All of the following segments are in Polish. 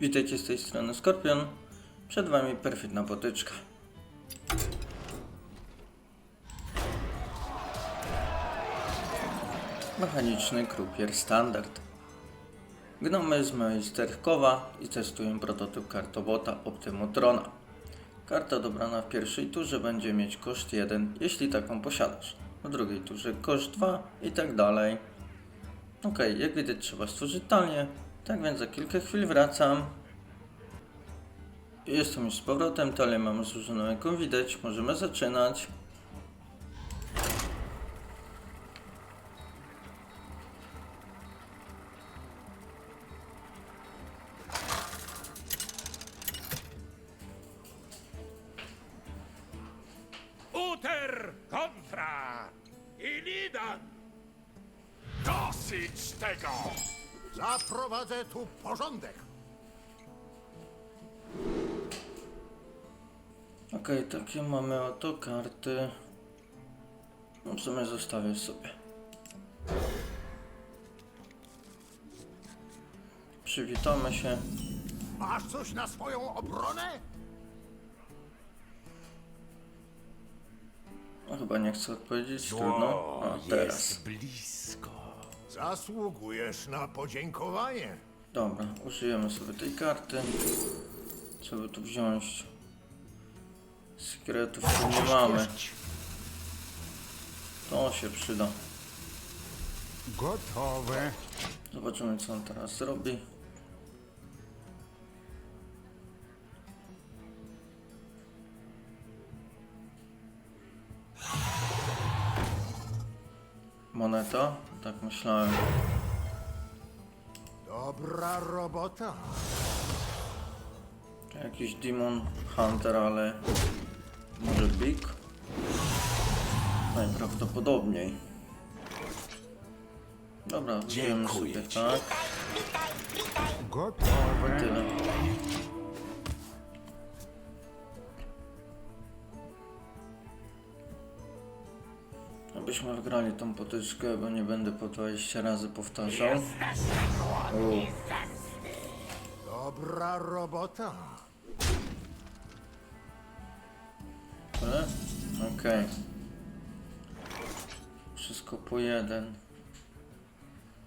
Witajcie z tej strony Skorpion. Przed Wami perfidna potyczka. Mechaniczny krupier standard. Gnomy z Meisterkowa i testuję prototyp kartobota Optymotrona. Karta dobrana w pierwszej turze będzie mieć koszt 1, jeśli taką posiadasz. W drugiej turze koszt 2 i tak dalej. Ok, jak widać trzeba stworzyć talię, tak więc za kilka chwil wracam. Jestem już z powrotem, talię mamy złożoną jaką widać, możemy zaczynać. Uter kontra Illidan! Dosyć tego! Zaprowadzę tu porządek. Ok, takie mamy oto karty. No w sumie zostawię sobie. Przywitamy się. Masz coś na swoją obronę? No, chyba nie chcę odpowiedzieć, trudno. A teraz. jest blisko. Zasługujesz na podziękowanie. Dobra, użyjemy sobie tej karty. Co by tu wziąć? Sekretów tu nie mamy. To się przyda. Gotowe. Zobaczymy co on teraz zrobi. Moneta? Tak myślałem. Dobra robota. Jakiś Demon Hunter, ale może Big? Najprawdopodobniej. Dobra, wziąłem sobie tak. Gotowe. Tyle. Abyśmy wgrali tą potyczkę, bo nie będę po 20 razy powtarzał. U, Dobra robota. tyle? Okej. Wszystko po jeden.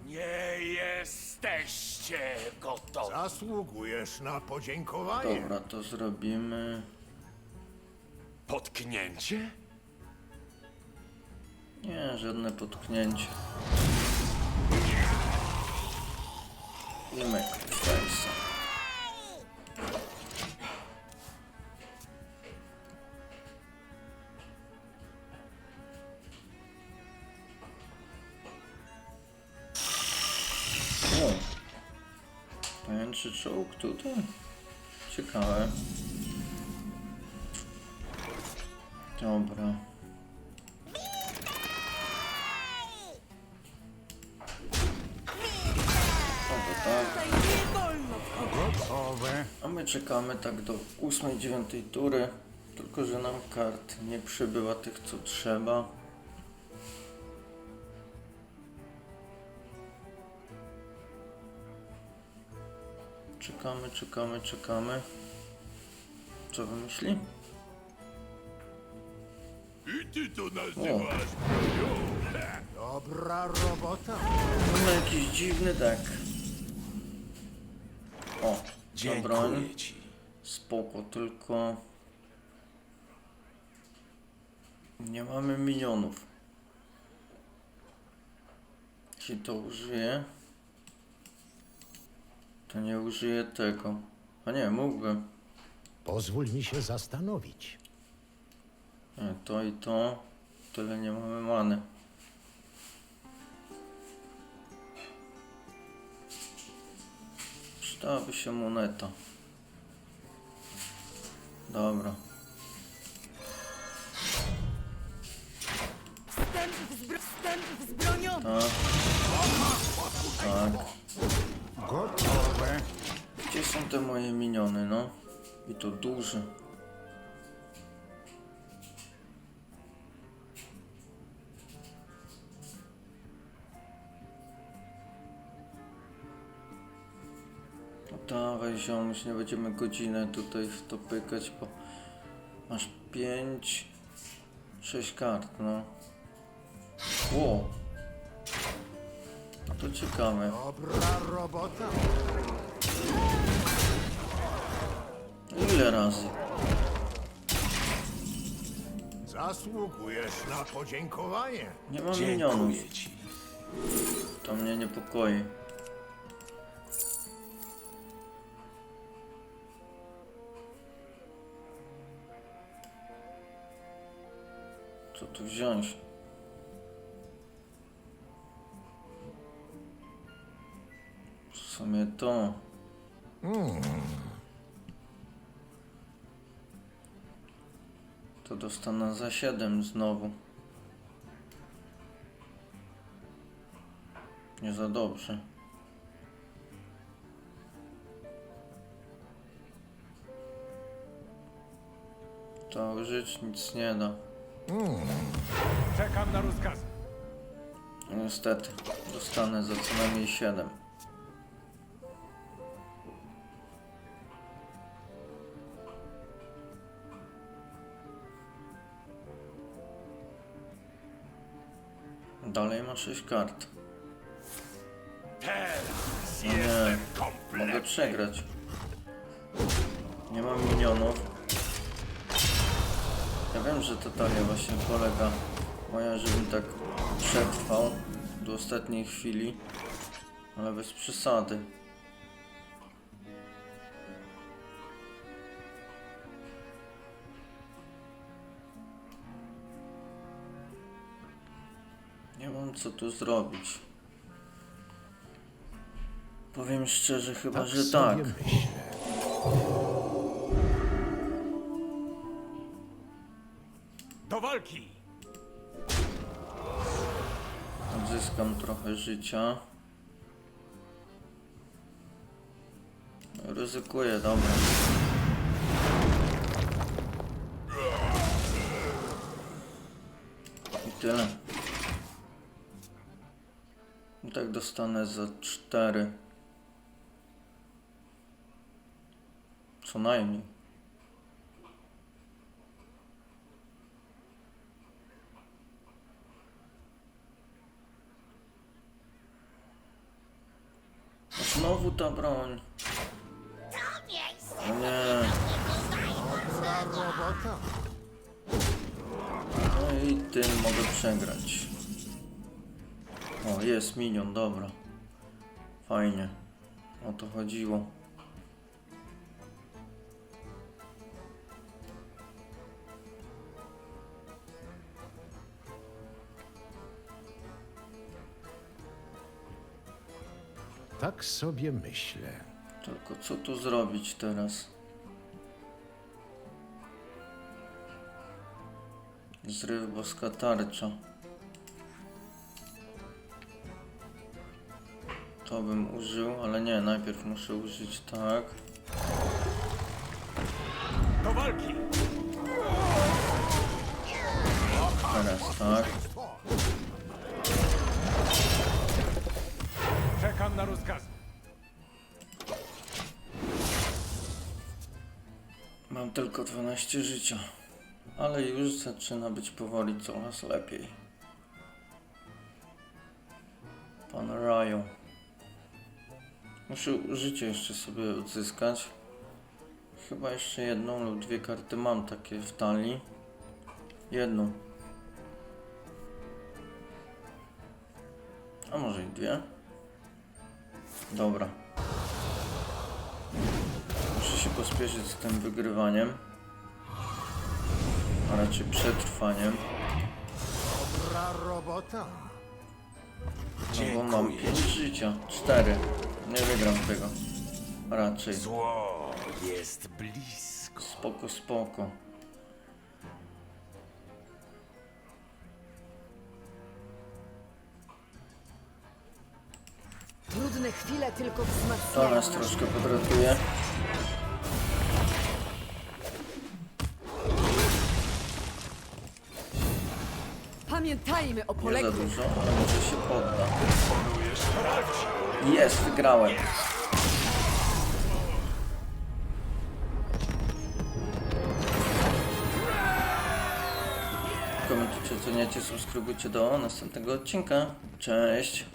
Nie jesteście gotowi. Zasługujesz na podziękowanie. Dobra, to zrobimy. Potknięcie? Nie, żadne potknięcie. I face. O! Pajęczy czołg tutaj? Ciekawe. Dobra. A my czekamy tak do 8-9 tury. Tylko, że nam kart nie przybyła tych, co trzeba. Czekamy, czekamy, czekamy. Co wymyśli? I ty to nazywasz Dobra robota. Mamy jakiś dziwny deck. O. Dziękuję ci. Spoko, tylko nie mamy minionów. Jeśli to użyję, to nie użyję tego. A nie, mógłbym. Pozwól mi się zastanowić. Nie, to i to, tyle nie mamy many. Przydałaby się moneta. Dobra. Wstęp, wzbro... Wstęp wzbroniony! Tak. Tak. Gotowe. Gdzie są te moje miniony, no? I to duże. Dawaj ziomuś, nie będziemy godzinę tutaj w to pykać, bo masz 5, 6 kart, no. Ło. No to ciekawe. Dobra robota. Ile razy? Zasługujesz na podziękowanie. Nie mam minionów. Dziękuję ci. To mnie niepokoi. Co tu wziąć? W sumie to. To dostanę za 7 znowu. Nie za dobrze. To użyć nic nie da. Czekam na rozkaz. Niestety, dostanę za co najmniej 7. Dalej ma 6 kart. No nie, mogę przegrać. Nie mam minionów. Wiem, że to talia właśnie polega moja, żebym tak przetrwał do ostatniej chwili, ale bez przesady. Nie mam co tu zrobić. Powiem szczerze, chyba, że sobie tak. myślę. Do walki. Odzyskam trochę życia. Ryzykuję, dobra. I tyle. I tak dostanę za cztery. Co najmniej. Znowu ta broń. Nie. No i tym mogę przegrać. O, jest minion, dobra. Fajnie. O to chodziło. Tak sobie myślę. Tylko co tu zrobić teraz? Zryw boska tarcza. To bym użył, ale nie, najpierw muszę użyć tak. Do walki. Tylko 12 życia, ale już zaczyna być powoli coraz lepiej. Pan Ryo. Muszę życie jeszcze sobie odzyskać. Chyba jeszcze jedną lub dwie karty mam takie w talii. Jedną. A może i dwie? Dobra. Muszę się pospieszyć z tym wygrywaniem. A raczej przetrwaniem. Dobra robota. No bo mam 5 życia. 4. Nie wygram tego. Raczej. Zło jest blisko. Spoko, spoko. Trudne chwile tylko wzmacniają To nas troszkę podratuje. Pamiętajmy o Nie za dużo, ale może się podda. Jest, wygrałem. Komentujcie, oceniacie, subskrybujcie do następnego odcinka. Cześć!